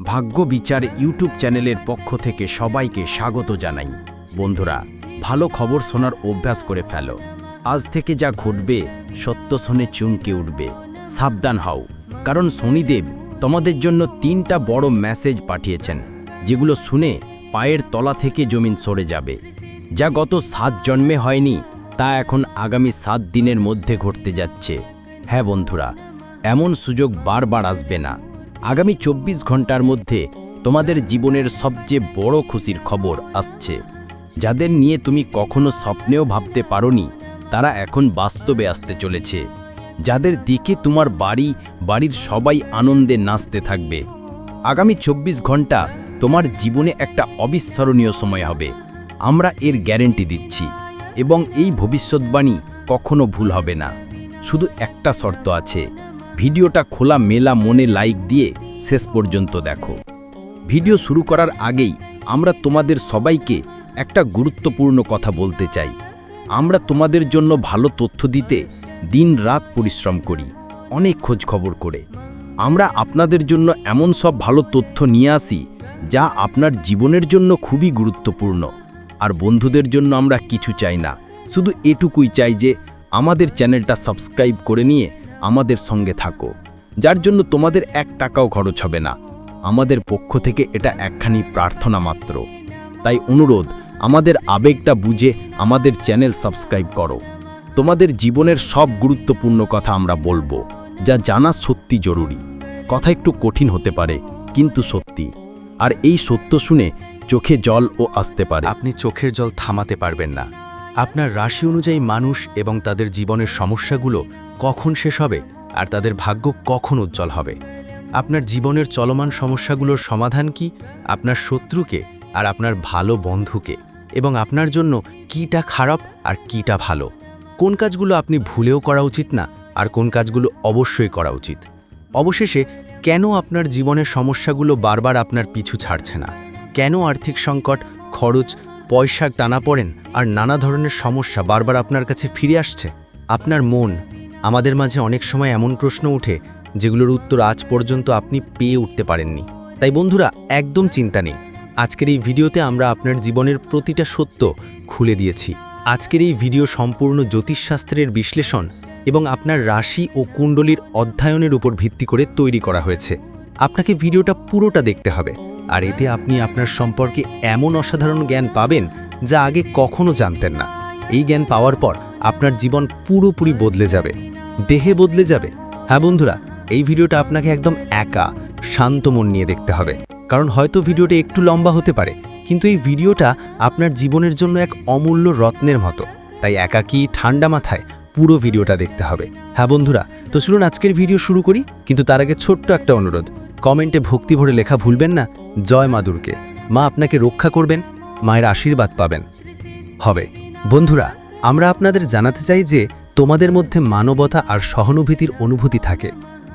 ভাগ্য বিচার ইউটিউব চ্যানেলের পক্ষ থেকে সবাইকে স্বাগত জানাই। বন্ধুরা, ভালো খবর শোনার অভ্যাস করে ফেলো। আজ থেকে যা ঘটবে, সত্য শোনে চুমকে উঠবে। সাবধান হও, কারণ শনিদেব তোমাদের জন্য তিনটা বড় মেসেজ পাঠিয়েছেন, যেগুলো শুনে পায়ের তলা থেকে জমিন সরে যাবে। যা গত সাত জন্মে হয়নি, তা এখন আগামী সাত দিনের মধ্যে ঘটতে যাচ্ছে। হ্যাঁ বন্ধুরা, এমন সুযোগ বারবার আসবে না। আগামী চব্বিশ ঘণ্টার মধ্যে তোমাদের জীবনের সবচেয়ে বড় খুশির খবর আসছে। যাদের নিয়ে তুমি কখনো স্বপ্নেও ভাবতে পারোনি, তারা এখন বাস্তবে আসতে চলেছে। যাদের দিকে তোমার বাড়ি, বাড়ির সবাই আনন্দে নাচতে থাকবে। আগামী চব্বিশ ঘণ্টা তোমার জীবনে একটা অবিস্মরণীয় সময় হবে। আমরা এর গ্যারেন্টি দিচ্ছি এবং এই ভবিষ্যৎবাণী কখনো ভুল হবে না। শুধু একটা শর্ত আছে ভিডিওটা খোলা মেলা মনে লাইক দিয়ে শেষ পর্যন্ত দেখো। ভিডিও শুরু করার আগেই আমরা তোমাদের সবাইকে একটা গুরুত্বপূর্ণ কথা বলতে চাই। আমরা তোমাদের জন্য ভালো তথ্য দিতে দিন রাত পরিশ্রম করি, অনেক খোঁজ খবর করে। আমরা আপনাদের জন্য এমন সব ভালো তথ্য নিয়ে আসি যা আপনার জীবনের জন্য খুবই গুরুত্বপূর্ণ। আর বন্ধুদের জন্য আমরা কিছু চাই না, শুধু এটুকুই চাই যে আমাদের চ্যানেলটা সাবস্ক্রাইব করে নিয়ে আমাদের সঙ্গে থাকো। যার জন্য তোমাদের এক টাকাও খরচ হবে না। আমাদের পক্ষ থেকে এটা একখানি প্রার্থনা মাত্র। তাই অনুরোধ, আমাদের আবেগটা বুঝে আমাদের চ্যানেল সাবস্ক্রাইব করো। তোমাদের জীবনের সব গুরুত্বপূর্ণ কথা আমরা বলব, যা জানা সত্যি জরুরি। কথা একটু কঠিন হতে পারে, কিন্তু সত্যি। আর এই সত্য শুনে চোখে জল ও আসতে পারে। আপনি চোখের জল থামাতে পারবেন না। আপনার রাশি অনুযায়ী মানুষ এবং তাদের জীবনের সমস্যাগুলো কখন শেষ হবে আর তাদের ভাগ্য কখন উজ্জ্বল হবে? আপনার জীবনের চলমান সমস্যাগুলোর সমাধান কি? আপনার শত্রুকে আর আপনার ভালো বন্ধুকে? এবং আপনার জন্য কিটা খারাপ আর কিটা ভালো? কোন কাজগুলো আপনি ভুলেও করা উচিত না আর কোন কাজগুলো অবশ্যই করা উচিত? অবশেষে, কেন আপনার জীবনের সমস্যাগুলো বারবার আপনার পিছু ছাড়ছে না? কেন আর্থিক সংকট, খরচ পয়সা টানা পড়েন আর নানা ধরনের সমস্যা বারবার আপনার কাছে ফিরে আসছে? আপনার মন আমাদের মাঝে অনেক সময় এমন প্রশ্ন ওঠে, যেগুলোর উত্তর আজ পর্যন্ত আপনি পেয়ে উঠতে পারেননি। তাই বন্ধুরা, একদম চিন্তা নেই। আজকের এই ভিডিওতে আমরা আপনার জীবনের প্রতিটা সত্য খুলে দিয়েছি। আজকের এই ভিডিও সম্পূর্ণ জ্যোতিষশাস্ত্রের বিশ্লেষণ এবং আপনার রাশি ও কুণ্ডলীর অধ্যয়নের উপর ভিত্তি করে তৈরি করা হয়েছে। আপনাকে ভিডিওটা পুরোটা দেখতে হবে। আর এতে আপনি আপনার সম্পর্কে এমন অসাধারণ জ্ঞান পাবেন, যা আগে কখনো জানতেন না। এই জ্ঞান পাওয়ার পর আপনার জীবন পুরোপুরি বদলে যাবে, দেহে বদলে যাবে। হ্যাঁ বন্ধুরা, এই ভিডিওটা আপনাকে একদম একা, শান্ত মন নিয়ে দেখতে হবে। কারণ হয়তো ভিডিওটা একটু লম্বা হতে পারে, কিন্তু এই ভিডিওটা আপনার জীবনের জন্য এক অমূল্য রত্নের মতো। তাই একাকী, ঠান্ডা মাথায় পুরো ভিডিওটা দেখতে হবে। হ্যাঁ বন্ধুরা, তো চলুন আজকের ভিডিও শুরু করি, কিন্তু তার আগে ছোট্ট একটা অনুরোধ। কমেন্টে ভক্তি ভরে লেখা ভুলবেন না, জয় মা দুর্গে। মা আপনাকে রক্ষা করবেন, মায়ের আশীর্বাদ পাবেন। হবে। বন্ধুরা, আমরা আপনাদের জানাতে চাই যে তোমাদের মধ্যে মানবতা আর সহানুভূতির অনুভূতি থাকে।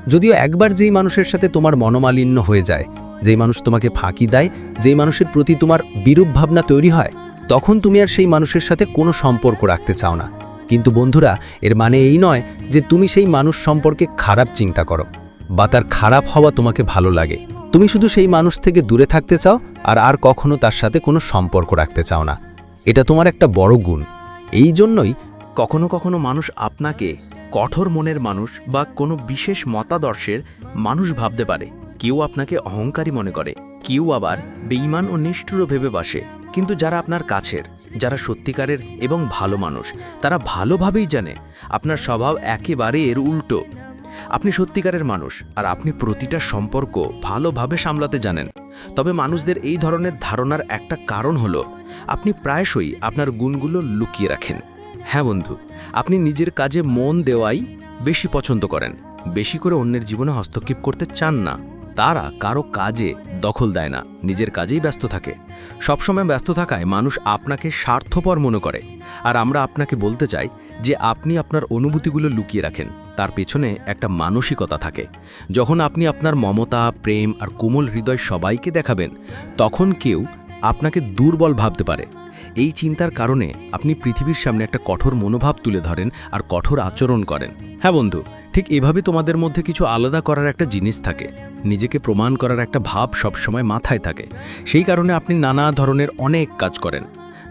যদিও একবার যেই মানুষের সাথে তোমার মনোমালিন্য হয়ে যায়, যেই মানুষ তোমাকে ফাঁকি দেয়, যেই মানুষের প্রতি তোমার বিরূপ ভাবনা তৈরি হয়, তখন তুমি আর সেই মানুষের সাথে কোনো সম্পর্ক রাখতে চাও না। কিন্তু বন্ধুরা, এর মানে এই নয় যে তুমি সেই মানুষ সম্পর্কে খারাপ চিন্তা করো বা তার খারাপ হওয়া তোমাকে ভালো লাগে। তুমি শুধু সেই মানুষ থেকে দূরে থাকতে চাও আর আর কখনো তার সাথে কোনো সম্পর্ক রাখতে চাও না। এটা তোমার একটা বড় গুণ। এই জন্যই কখনো কখনো মানুষ আপনাকে কঠোর মনের মানুষ বা কোনো বিশেষ মতাদর্শের মানুষ ভাবতে পারে। কেউ আপনাকে অহংকারী মনে করে, কেউ আবার বেঈমান ও নিষ্ঠুরও ভেবে বাসে। কিন্তু যারা আপনার কাছের, যারা সত্যিকারের এবং ভালো মানুষ, তারা ভালোভাবেই জানে আপনার স্বভাব একেবারে এর উল্টো। আপনি সত্যিকারের মানুষ আর আপনি প্রতিটা সম্পর্ক ভালোভাবে সামলাতে জানেন। তবে মানুষদের এই ধরনের ধারণার একটা কারণ হলো আপনি প্রায়শই আপনার গুণগুলো লুকিয়ে রাখেন। হ্যাঁ বন্ধু, আপনি নিজের কাজে মন দেওয়াই বেশি পছন্দ করেন। বেশি করে অন্যের জীবনে হস্তক্ষেপ করতে চান না। তারা কারও কাজে দখল দেয় না, নিজের কাজেই ব্যস্ত থাকে। সবসময় ব্যস্ত থাকায় মানুষ আপনাকে স্বার্থপর মনে করে। আর আমরা আপনাকে বলতে চাই যে আপনি আপনার অনুভূতিগুলো লুকিয়ে রাখেন। তার পেছনে একটা মানসিকতা থাকে। যখন আপনি আপনার মমতা, প্রেম আর কোমল হৃদয় সবাইকে দেখাবেন, তখন কেউ আপনাকে দুর্বল ভাবতে পারে। এই চিন্তার কারণে আপনি পৃথিবীর সামনে একটা কঠোর মনোভাব তুলে ধরেন আর কঠোর আচরণ করেন। হ্যাঁ বন্ধু, ঠিক এভাবে তোমাদের মধ্যে কিছু আলাদা করার একটা জিনিস থাকে। নিজেকে প্রমাণ করার একটা ভাব সবসময় মাথায় থাকে। সেই কারণে আপনি নানা ধরনের অনেক কাজ করেন,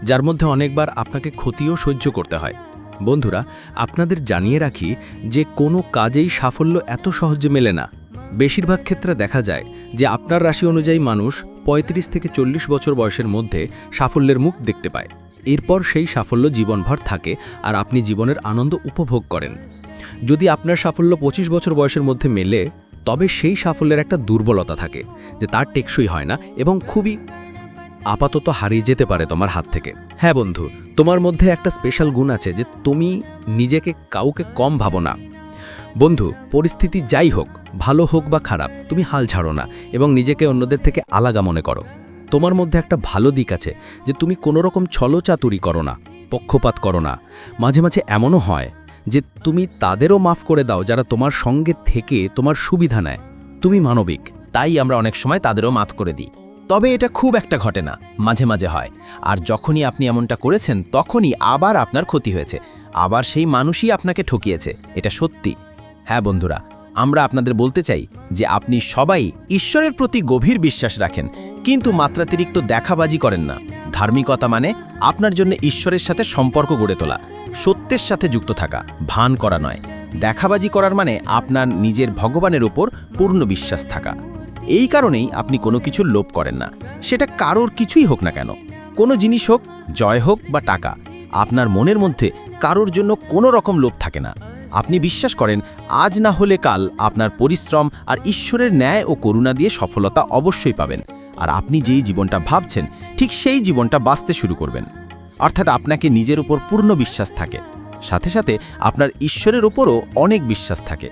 যার মধ্যে অনেকবার আপনাকে ক্ষতিও সহ্য করতে হয়। বন্ধুরা, আপনাদের জানিয়ে রাখি যে কোনো কাজেই সাফল্য এত সহজে মেলে না। বেশিরভাগ ক্ষেত্রে দেখা যায় যে আপনার রাশি অনুযায়ী মানুষ ৩৫ থেকে চল্লিশ বছর বয়সের মধ্যে সাফল্যের মুখ দেখতে পায়। এরপর সেই সাফল্য জীবনভর থাকে আর আপনি জীবনের আনন্দ উপভোগ করেন। যদি আপনার সাফল্য ২৫ বছর বয়সের মধ্যে মেলে, তবে সেই সাফল্যের একটা দুর্বলতা থাকে যে তার টেকসই হয় না এবং খুবই আপাতত হারিয়ে যেতে পারে তোমার হাত থেকে। হ্যাঁ বন্ধু, তোমার মধ্যে একটা স্পেশাল গুণ আছে যে তুমি নিজেকে কাউকে কম ভাবো না। বন্ধু, পরিস্থিতি যাই হোক, ভালো হোক বা খারাপ, তুমি হাল ছাড়ো না এবং নিজেকে অন্যদের থেকে আলাদা মনে করো। তোমার মধ্যে একটা ভালো দিক আছে যে তুমি কোনো রকম ছলচাতুরি করো না, পক্ষপাত করো না। মাঝে মাঝে এমনও হয় যে তুমি তাদেরও মাফ করে দাও যারা তোমার সঙ্গে থেকে তোমার সুবিধা নেয়। তুমি মানবিক, তাই আমরা অনেক সময় তাদেরও মাফ করে দিই। তবে এটা খুব একটা ঘটে না, মাঝে মাঝে হয়। আর যখনই আপনি এমনটা করেছেন, তখনই আবার আপনার ক্ষতি হয়েছে। আবার সেই মানুষই আপনাকে ঠকিয়েছে, এটা সত্যি। হ্যাঁ বন্ধুরা, আমরা আপনাদের বলতে চাই যে আপনি সবাই ঈশ্বরের প্রতি গভীর বিশ্বাস রাখেন, কিন্তু মাত্রাতিরিক্ত দেখাবাজি করেন না। ধার্মিকতা মানে আপনার জন্য ঈশ্বরের সাথে সম্পর্ক গড়ে তোলা, সত্যের সাথে যুক্ত থাকা, ভান করা নয়। দেখাবাজি করার মানে আপনার নিজের ভগবানের উপর পূর্ণ বিশ্বাস থাকা। এই কারণেই আপনি কোনো কিছুর লোভ করেন না, সেটা কারোর কিছুই হোক না কেন। কোনো জিনিস হোক, জয় হোক বা টাকা, আপনার মনের মধ্যে কারোর জন্য কোনো রকম লোভ থাকে না। আপনি বিশ্বাস করেন, আজ না হলে কাল আপনার পরিশ্রম আর ঈশ্বরের ন্যায় ও করুণা দিয়ে সফলতা অবশ্যই পাবেন। আর আপনি যেই জীবনটা ভাবছেন, ঠিক সেই জীবনটা বাঁচতে শুরু করবেন। অর্থাৎ আপনাকে নিজের উপর পূর্ণ বিশ্বাস থাকে। সাথে সাথে আপনার ঈশ্বরের ওপরও অনেক বিশ্বাস থাকে।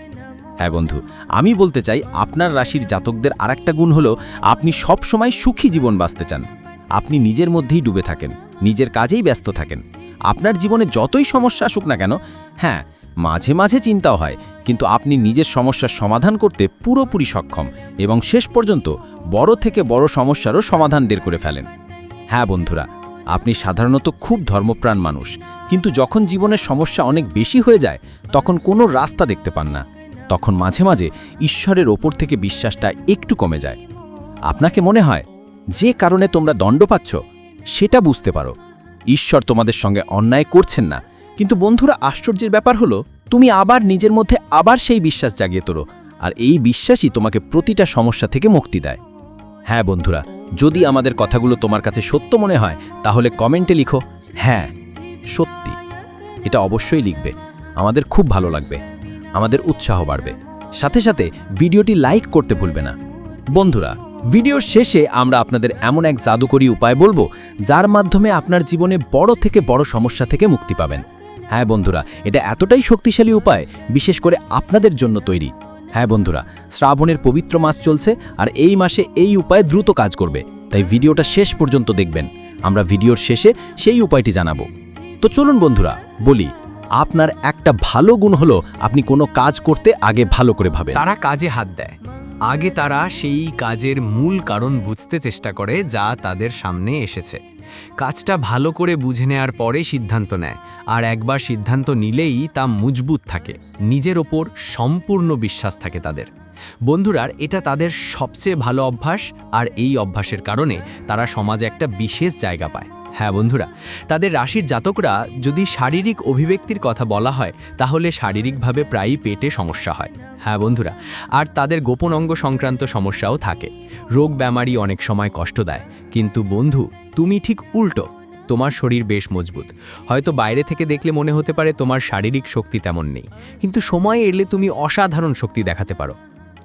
হ্যাঁ বন্ধু, আমি বলতে চাই, আপনার রাশির জাতকদের আরেকটা গুণ হলো, আপনি সব সময় সুখী জীবন বাঁচতে চান। আপনি নিজের মধ্যেই ডুবে থাকেন, নিজের কাজেই ব্যস্ত থাকেন। আপনার জীবনে যতই সমস্যা আসুক না কেন হ্যাঁ মাঝে মাঝে চিন্তাও হয়, কিন্তু আপনি নিজের সমস্যার সমাধান করতে পুরোপুরি সক্ষম এবং শেষ পর্যন্ত বড় থেকে বড় সমস্যারও সমাধান বের করে ফেলেন। হ্যাঁ বন্ধুরা, আপনি সাধারণত খুব ধর্মপ্রাণ মানুষ, কিন্তু যখন জীবনের সমস্যা অনেক বেশি হয়ে যায়, তখন কোনো রাস্তা দেখতে পান না। তখন মাঝে মাঝে ঈশ্বরের ওপর থেকে বিশ্বাসটা একটু কমে যায়। আপনাকে মনে হয়, যে কারণে তোমরা দণ্ড পাচ্ছ, সেটা বুঝতে পারো। ঈশ্বর তোমাদের সঙ্গে অন্যায় করছেন না কিন্তু বন্ধুরা, আশ্চর্যের ব্যাপার হলো, তুমি আবার নিজের মধ্যে আবার সেই বিশ্বাস জাগিয়ে তোলো, আর এই বিশ্বাসই তোমাকে প্রতিটা সমস্যা থেকে মুক্তি দেয়। হ্যাঁ বন্ধুরা, যদি আমাদের কথাগুলো তোমার কাছে সত্য মনে হয়, তাহলে কমেন্টে লিখো হ্যাঁ সত্যি। এটা অবশ্যই লিখবে, আমাদের খুব ভালো লাগবে, আমাদের উৎসাহ বাড়বে। সাথে সাথে ভিডিওটি লাইক করতে ভুলবে না। বন্ধুরা ভিডিওর শেষে আমরা আপনাদের এমন এক জাদুকরী উপায় বলব, যার মাধ্যমে আপনার জীবনে বড় থেকে বড় সমস্যা থেকে মুক্তি পাবেন। হ্যাঁ বন্ধুরা, এটা এতটাই শক্তিশালী উপায়, বিশেষ করে আপনাদের জন্য তৈরি। হ্যাঁ বন্ধুরা, শ্রাবণের পবিত্র মাস চলছে আর এই মাসে এই উপায় দ্রুত কাজ করবে। তাই ভিডিওটা শেষ পর্যন্ত দেখবেন। আমরা ভিডিওর শেষে সেই উপায়টি জানাব। তো চলুন বন্ধুরা, বলি, আপনার একটা ভালো গুণ হলো আপনি কোনো কাজ করতে আগে ভালো করে ভাবেন। তারা কাজে হাত দেয়। আগে তারা সেই কাজের মূল কারণ বুঝতে চেষ্টা করে যা তাদের সামনে এসেছে। কাজটা ভালো করে বুঝে নেওয়ার পরে সিদ্ধান্ত নেয়, আর একবার সিদ্ধান্ত নিলেই তা মজবুত থাকে, নিজের ওপর সম্পূর্ণ বিশ্বাস থাকে তাদের। বন্ধুরার এটা তাদের সবচেয়ে ভালো অভ্যাস, আর এই অভ্যাসের কারণে তারা সমাজে একটা বিশেষ জায়গা পায়। হ্যাঁ বন্ধুরা, তাদের রাশির জাতকরা যদি শারীরিক অভিব্যক্তির কথা বলা হয়, তাহলে শারীরিকভাবে প্রায়ই পেটে সমস্যা হয়। হ্যাঁ বন্ধুরা, আর তাদের গোপন অঙ্গ সংক্রান্ত সমস্যাও থাকে। রোগ ব্যামারি অনেক সময় কষ্ট দেয়। কিন্তু বন্ধু, তুমি ঠিক উল্টো। তোমার শরীর বেশ মজবুত। হয়তো বাইরে থেকে দেখলে মনে হতে পারে তোমার শারীরিক শক্তি তেমন নেই। কিন্তু সময় এলে তুমি অসাধারণ শক্তি দেখাতে পারো।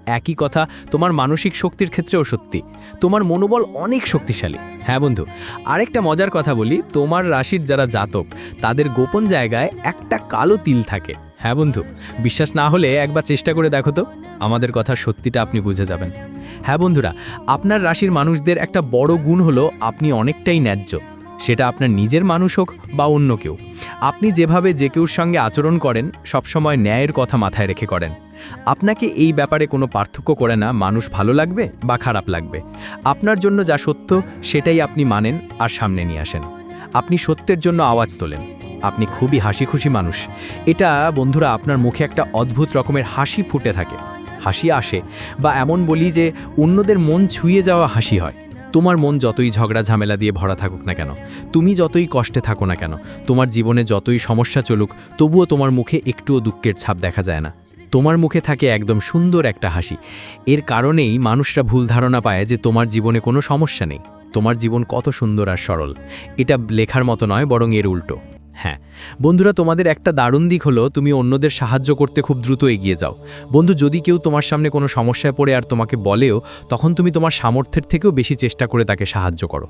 একই কথা, তোমার মানসিক শক্তির ক্ষেত্রেও সত্যি। তোমার মনোবল অনেক শক্তিশালী। হ্যাঁ বন্ধু, আরেকটা মজার কথা বলি, তোমার রাশির যারা জাতক, তাদের গোপন জায়গায় একটা কালো তিল থাকে। হ্যাঁ বন্ধু, বিশ্বাস না হলে একবার চেষ্টা করে দেখো তো, আমাদের কথা সত্যিটা আপনি বুঝে যাবেন। হ্যাঁ বন্ধুরা, আপনার রাশির মানুষদের একটা বড় গুণ হলো আপনি অনেকটাই ন্যায্য। সেটা আপনার নিজের মানুষ হোক বা অন্য কেউ। আপনি যেভাবে যে কেউর সঙ্গে আচরণ করেন, সবসময় ন্যায়ের কথা মাথায় রেখে করেন। আপনাকে এই ব্যাপারে কোনো পার্থক্য করে না মানুষ ভালো লাগবে বা খারাপ লাগবে। আপনার জন্য যা সত্য, সেটাই আপনি মানেন আর সামনে নিয়ে আসেন। আপনি সত্যের জন্য আওয়াজ তোলেন। আপনি খুবই হাসি খুশি মানুষ। এটা, বন্ধুরা, আপনার মুখে একটা অদ্ভুত রকমের হাসি ফুটে থাকে। হাসি আসে বা এমন বলি যে অন্যদের মন ছুঁয়ে যাওয়া হাসি হয়। তোমার মন যতই ঝগড়া ঝামেলা দিয়ে ভরা থাকুক না কেন, তুমি যতই কষ্টে থাকো না কেন, তোমার জীবনে যতই সমস্যা চলুক, তবুও তোমার মুখে একটুও দুঃখের ছাপ দেখা যায় না। তোমার মুখে থাকে একদম সুন্দর একটা হাসি। এর কারণেই মানুষরা ভুল ধারণা পায় যে তোমার জীবনে কোনো সমস্যা নেই। তোমার জীবন কত সুন্দর আর সরল। এটা লেখার মতো নয়, বরং এর উল্টো। হ্যাঁ বন্ধুরা, তোমাদের একটা দারুণ দিক হলো তুমি অন্যদের সাহায্য করতে খুব দ্রুত এগিয়ে যাও। বন্ধু, যদি কেউ তোমার সামনে কোনো সমস্যায় পড়ে আর তোমাকে বলেও, তখন তুমি তোমার সামর্থ্যের থেকেও বেশি চেষ্টা করে তাকে সাহায্য করো।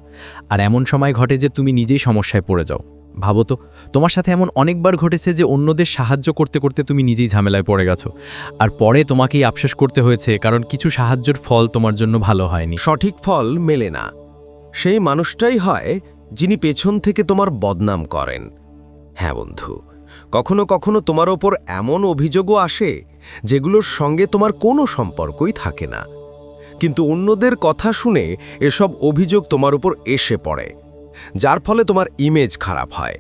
আর এমন সময় ঘটে যে তুমি নিজেই সমস্যায় পড়ে যাও। ভাবো তো, তোমার সাথে এমন অনেকবার ঘটেছে যে অন্যদের সাহায্য করতে করতে তুমি নিজেই ঝামেলায় পড়ে গেছো। আর পরে তোমাকেই আফসোস করতে হয়েছে, কারণ কিছু সাহায্যের ফল তোমার জন্য ভালো হয়নি। সঠিক ফল মেলে না। সেই মানুষটাই হয় যিনি পেছন থেকে তোমার বদনাম করেন। হ্যাঁ বন্ধু, কখনো কখনো তোমার ওপর এমন অভিযোগও আসে যেগুলোর সঙ্গে তোমার কোনো সম্পর্কই থাকে না। কিন্তু অন্যদের কথা শুনে এসব অভিযোগ তোমার উপর এসে পড়ে, যার ফলে তোমার ইমেজ খারাপ হয়।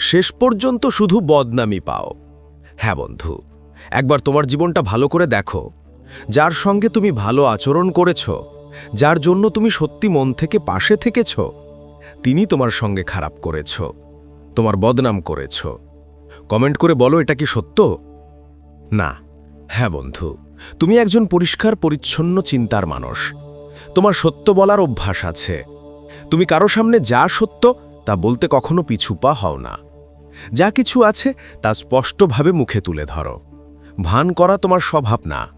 শেষ পর্যন্ত শুধু বদনামি পাও। হ্যাঁ বন্ধু, একবার তোমার জীবনটা ভালো করে দেখো। যার সঙ্গে তুমি ভালো আচরণ করেছ, যার জন্য তুমি সত্যি মন থেকে পাশে থেকেছ তিনি তোমার সঙ্গে খারাপ করেছ। তোমার বদনাম করেছ। কমেন্ট করে বলো, এটা কি সত্য? না। হ্যাঁ বন্ধু, তুমি একজন পরিষ্কার, পরিচ্ছন্ন, চিন্তার মানুষ। তোমার সত্য বলার অভ্যাস আছে। তুমি কারও সামনে যা সত্য, তা বলতে কখনো পিছুপা হও না। যা কিছু আছে, তা স্পষ্টভাবে মুখে তুলে ধরো। ভান করা তোমার স্বভাব না।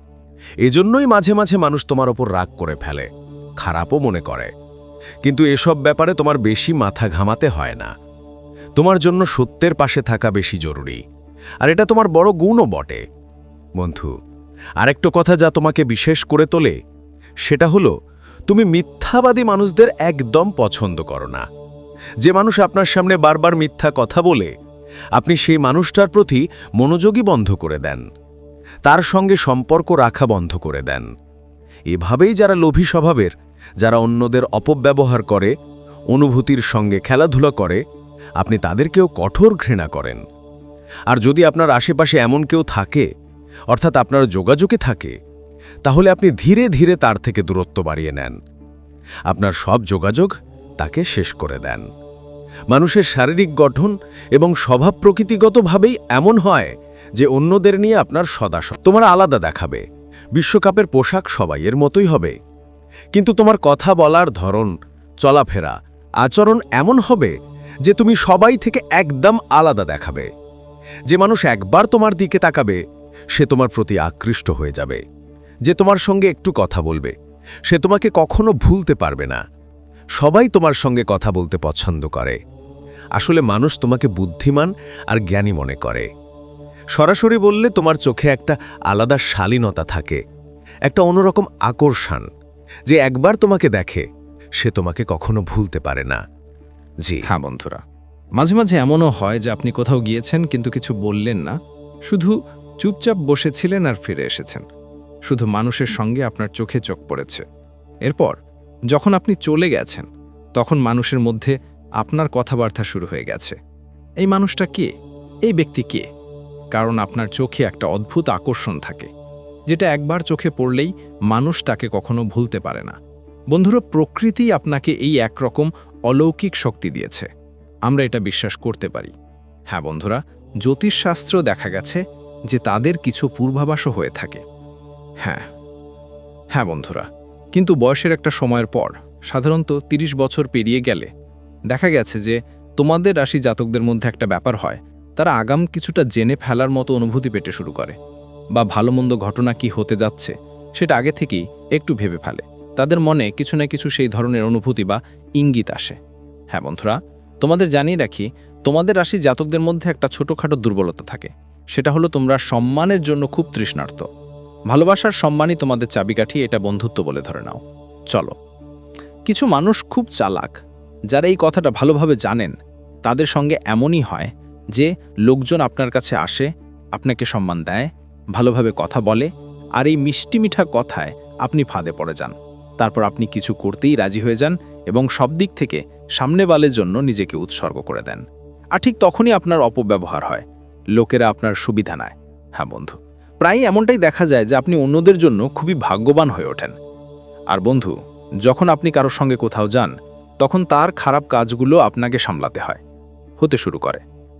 এজন্যই মাঝে মাঝে মানুষ তোমার ওপর রাগ করে ফেলে, খারাপও মনে করে। কিন্তু এসব ব্যাপারে তোমার বেশি মাথা ঘামাতে হয় না। তোমার জন্য সত্যের পাশে থাকা বেশি জরুরি। আর এটা তোমার বড় গুণও বটে। বন্ধু, আরেকটা কথা যা তোমাকে বিশেষ করে তোলে, সেটা হলো, তুমি মিথ্যাবাদী মানুষদের একদম পছন্দ করো না। যে মানুষ আপনার সামনে বারবার মিথ্যা কথা বলে, আপনি সেই মানুষটার প্রতি মনোযোগী বন্ধ করে দেন। তার সঙ্গে সম্পর্ক রাখা বন্ধ করে দেন। এভাবেই যারা লোভী স্বভাবের, যারা অন্যদের অপব্যবহার করে, অনুভূতির সঙ্গে খেলাধুলা করে আপনি তাদেরকেও কঠোর ঘৃণা করেন। আর যদি আপনার আশেপাশে এমন কেউ থাকে, অর্থাৎ আপনার যোগাযোগে থাকে, তাহলে আপনি ধীরে ধীরে তার থেকে দূরত্ব বাড়িয়ে নেন। আপনার সব যোগাযোগ তাকে শেষ করে দেন। মানুষের শারীরিক গঠন এবং স্বভাব প্রকৃতিগতভাবেই এমন হয় যে অন্যদের নিয়ে আপনার সদাস তোমার আলাদা দেখাবে। বিশ্বকাপের পোশাক সবাই এর মতোই হবে। কিন্তু তোমার কথা বলার ধরন, চলাফেরা, আচরণ এমন হবে যে তুমি সবাই থেকে একদম আলাদা দেখাবে। যে মানুষ একবার তোমার দিকে তাকাবে, সে তোমার প্রতি আকৃষ্ট হয়ে যাবে। যে তোমার সঙ্গে একটু কথা বলবে, সে তোমাকে কখনো ভুলতে পারবে না। সবাই তোমার সঙ্গে কথা বলতে পছন্দ করে। আসলে মানুষ তোমাকে বুদ্ধিমান আর জ্ঞানী মনে করে। সরাসরি বললে তোমার চোখে একটা আলাদা শালীনতা থাকে, একটা অন্যরকম আকর্ষণ, যে একবার তোমাকে দেখে, সে তোমাকে কখনো ভুলতে পারে না। জি। হ্যাঁ বন্ধুরা। মাঝে মাঝে এমনও হয় যে আপনি কোথাও গিয়েছেন কিন্তু কিছু বললেন না। শুধু চুপচাপ বসেছিলেন আর ফিরে এসেছেন। শুধু মানুষের সঙ্গে আপনার চোখে চোখ পড়েছে। এরপর, যখন আপনি চলে গেছেন, তখন মানুষের মধ্যে আপনার কথাবার্তা শুরু হয়ে গেছে। এই মানুষটা কে? এই ব্যক্তি কে? কারণ আপনার চোখে একটা অদ্ভুত আকর্ষণ থাকে, যেটা একবার চোখে পড়লেই মানুষ তাকে কখনো ভুলতে পারে না। বন্ধুরা, প্রকৃতি আপনাকে এই একরকম অলৌকিক শক্তি দিয়েছে। আমরা এটা বিশ্বাস করতে পারি। হ্যাঁ বন্ধুরা, জ্যোতিষশাস্ত্র দেখা গেছে যে তাদের কিছু পূর্বাভাসও হয়ে থাকে। হ্যাঁ। হ্যাঁ বন্ধুরা, কিন্তু বয়সের একটা সময়ের পর, সাধারণত ৩০ বছর পেরিয়ে গেলে, দেখা গেছে যে তোমাদের রাশি জাতকদের মধ্যে একটা ব্যাপার হয়, তারা আগাম কিছুটা জেনে ফেলার মতো অনুভূতি পেতে শুরু করে। বা ভালো মন্দ ঘটনা কি হতে যাচ্ছে, সেটা আগে থেকেই একটু ভেবে ফেলে। তাদের মনে কিছু না কিছু সেই ধরনের অনুভূতি বা ইঙ্গিত আসে। হ্যাঁ বন্ধুরা, তোমাদের জানিয়ে রাখি, তোমাদের রাশি জাতকদের মধ্যে একটা ছোটোখাটো দুর্বলতা থাকে। সেটা হলো তোমরা সম্মানের জন্য খুব তৃষ্ণার্ত। ভালোবাসার সম্মানই তোমাদের চাবিকাঠি, এটা বন্ধুত্ব বলে ধরে নাও। চলো। কিছু মানুষ খুব চালাক, যারা এই কথাটা ভালোভাবে জানেন, তাদের সঙ্গে এমনই হয় যে লোকজন আপনার কাছে আসে, আপনাকে সম্মান দেয়, ভালোভাবে কথা বলে, আর এই মিষ্টি মিঠা কথায় আপনি ফাঁদে পড়ে যান। তারপর আপনি কিছু করতেই রাজি হয়ে যান এবং সব দিক থেকে সামনে বালের জন্য নিজেকে উৎসর্গ করে দেন। আর ঠিক তখনই আপনার অপব্যবহার হয়। লোকেরা আপনার সুবিধা নেয়। হ্যাঁ বন্ধু প্রায় এমনটাই দেখা যায় যে আপনি অন্যদের জন্য খুবই ভাগ্যবান হয়ে ওঠেন। আর বন্ধু, যখন আপনি কারোর সঙ্গে কোথাও যান, তখন তার খারাপ কাজগুলো আপনাকে সামলাতে হয়। হতে শুরু করে।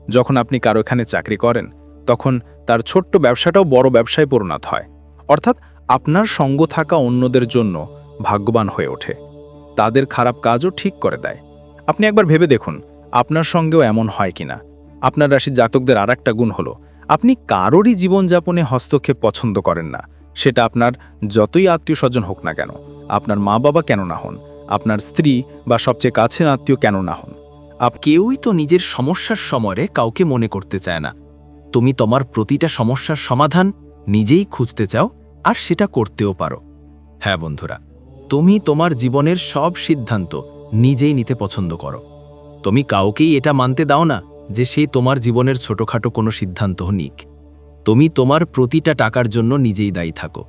যখন আপনি কারও এখানে চাকরি করেন, তখন তার ছোট্ট ব্যবসাটাও বড় ব্যবসায় পরিণত হয়। অর্থাৎ আপনার সঙ্গ থাকা অন্যদের জন্য ভাগ্যবান হয়ে ওঠে। তাদের খারাপ কাজও ঠিক করে দেয়। আপনি একবার ভেবে দেখুন, আপনার সঙ্গেও এমন হয় কিনা। আপনার রাশির জাতকদের আর একটা গুণ হলো, আপনি কারোরই জীবনযাপনে হস্তক্ষেপ পছন্দ করেন না। সেটা আপনার যতই আত্মীয় স্বজন হোক না কেন, আপনার মা বাবা কেন না হন, আপনার স্ত্রী বা সবচেয়ে কাছের আত্মীয় কেন না হন। আপ কেউই তো নিজের সমস্যার সময়ে কাউকে মনে করতে চায় না। তুমি তোমার প্রতিটা সমস্যার সমাধান নিজেই খুঁজতে চাও আর সেটা করতেও পারো। হ্যাঁ বন্ধুরা তুমি তোমার জীবনের সব সিদ্ধান্ত নিজেই নিতে পছন্দ করো। তুমি কাউকেই এটা মানতে দাও না যে সে তোমার জীবনের ছোটখাটো কোনো সিদ্ধান্ত নিক। তুমি তোমার প্রতিটা টাকার জন্য নিজেই দায়ী থাকো।